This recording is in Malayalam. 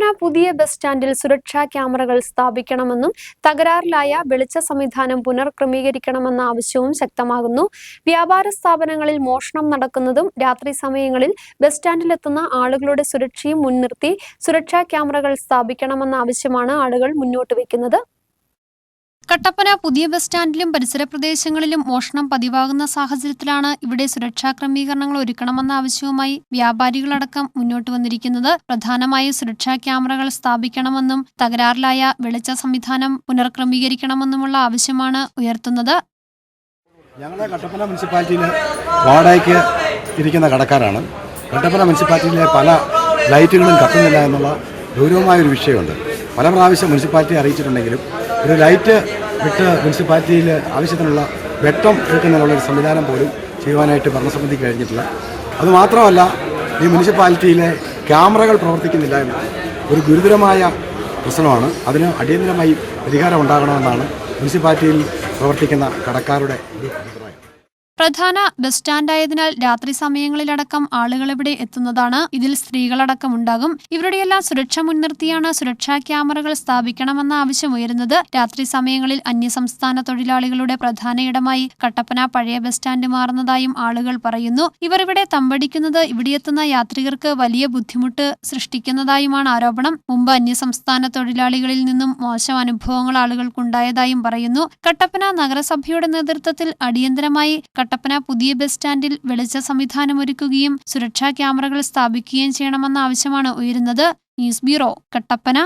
കട്ടപ്പന പുതിയ ബസ് സ്റ്റാൻഡിൽ സുരക്ഷാ ക്യാമറകൾ സ്ഥാപിക്കണമെന്നും തകരാറിലായ വെളിച്ച സംവിധാനം പുനർക്രമീകരിക്കണമെന്ന ആവശ്യവും ശക്തമാകുന്നു. വ്യാപാര സ്ഥാപനങ്ങളിൽ മോഷണം നടക്കുന്നതും രാത്രി സമയങ്ങളിൽ ബസ് സ്റ്റാൻഡിലെത്തുന്ന ആളുകളുടെ സുരക്ഷയും മുൻനിർത്തി സുരക്ഷാ ക്യാമറകൾ സ്ഥാപിക്കണമെന്ന ആവശ്യമാണ് ആളുകൾ മുന്നോട്ട് വയ്ക്കുന്നത്. കട്ടപ്പന പുതിയ ബസ് സ്റ്റാൻഡിലും പരിസര പ്രദേശങ്ങളിലും മോഷണം പതിവാകുന്ന സാഹചര്യത്തിലാണ് ഇവിടെ സുരക്ഷാ ക്രമീകരണങ്ങൾ ഒരുക്കണമെന്ന ആവശ്യവുമായി വ്യാപാരികളടക്കം മുന്നോട്ട് വന്നിരിക്കുന്നത്. പ്രധാനമായും സുരക്ഷാ ക്യാമറകൾ സ്ഥാപിക്കണമെന്നും തകരാറിലായ വെളിച്ച സംവിധാനം പുനർക്രമീകരിക്കണമെന്നുമുള്ള ആവശ്യമാണ് ഉയർത്തുന്നത്. ഞങ്ങളുടെ കട്ടപ്പന മുനിസിപ്പാലിറ്റിയിൽ വാടകയ്ക്ക് ഇരിക്കുന്ന കടക്കാരാണ്. കട്ടപ്പന മുനിസിപ്പാലിറ്റിയിലെ പല ലൈറ്റുകളും കത്തുന്നില്ല എന്നുള്ള ഗൗരവമായൊരു വിഷയമുണ്ട്. പല പ്രാവശ്യം മുനിസിപ്പാലിറ്റി അറിയിച്ചിട്ടുണ്ടെങ്കിലും ഒരു ലൈറ്റ് വിട്ട് മുനിസിപ്പാലിറ്റിയിൽ ആവശ്യത്തിനുള്ള വെട്ടം എടുക്കുന്നതിനുള്ള ഒരു സംവിധാനം പോലും ചെയ്യുവാനായിട്ട് ഭരണസമിതിക്ക് കഴിഞ്ഞിട്ടില്ല. അതുമാത്രമല്ല ഈ മുനിസിപ്പാലിറ്റിയിലെ ക്യാമറകൾ പ്രവർത്തിക്കുന്നില്ല എന്ന ഒരു ഗുരുതരമായ പ്രശ്നമാണ്. അതിന് അടിയന്തരമായി പരിഹാരം ഉണ്ടാകണമെന്നാണ് മുനിസിപ്പാലിറ്റിയിൽ പ്രവർത്തിക്കുന്ന കടക്കാരുടെ ഒരു അഭിപ്രായം. പ്രധാന ബസ് സ്റ്റാൻഡായതിനാൽ രാത്രി സമയങ്ങളിലടക്കം ആളുകൾ ഇവിടെ എത്തുന്നതാണ്. ഇതിൽ സ്ത്രീകളടക്കം ഉണ്ടാകും ഇവരുടെയെല്ലാം സുരക്ഷ മുൻനിർത്തിയാണ് സുരക്ഷാ ക്യാമറകൾ സ്ഥാപിക്കണമെന്ന ആവശ്യം ഉയരുന്നത്. രാത്രി സമയങ്ങളിൽ അന്യസംസ്ഥാന തൊഴിലാളികളുടെ പ്രധാന ഇടമായി കട്ടപ്പന പഴയ ബസ് സ്റ്റാൻഡ് മാറുന്നതായും ആളുകൾ പറയുന്നു. ഇവർ ഇവിടെ തമ്പടിക്കുന്നത് ഇവിടെയെത്തുന്ന യാത്രികർക്ക് വലിയ ബുദ്ധിമുട്ട് സൃഷ്ടിക്കുന്നതായുമാണ് ആരോപണം. മുമ്പ് അന്യസംസ്ഥാന തൊഴിലാളികളിൽ നിന്നും മോശം അനുഭവങ്ങൾ ആളുകൾക്കുണ്ടായതായും പറയുന്നു. കട്ടപ്പന നഗരസഭയുടെ നേതൃത്വത്തിൽ അടിയന്തരമായി കട്ടപ്പന പുതിയ ബസ് സ്റ്റാൻഡിൽ വെളിച്ച സംവിധാനം ഒരുക്കുകയും സുരക്ഷാ ക്യാമറകൾ സ്ഥാപിക്കുകയും ചെയ്യണമെന്ന ആവശ്യമാണ് ഉയരുന്നത്. News bureau Kattappana.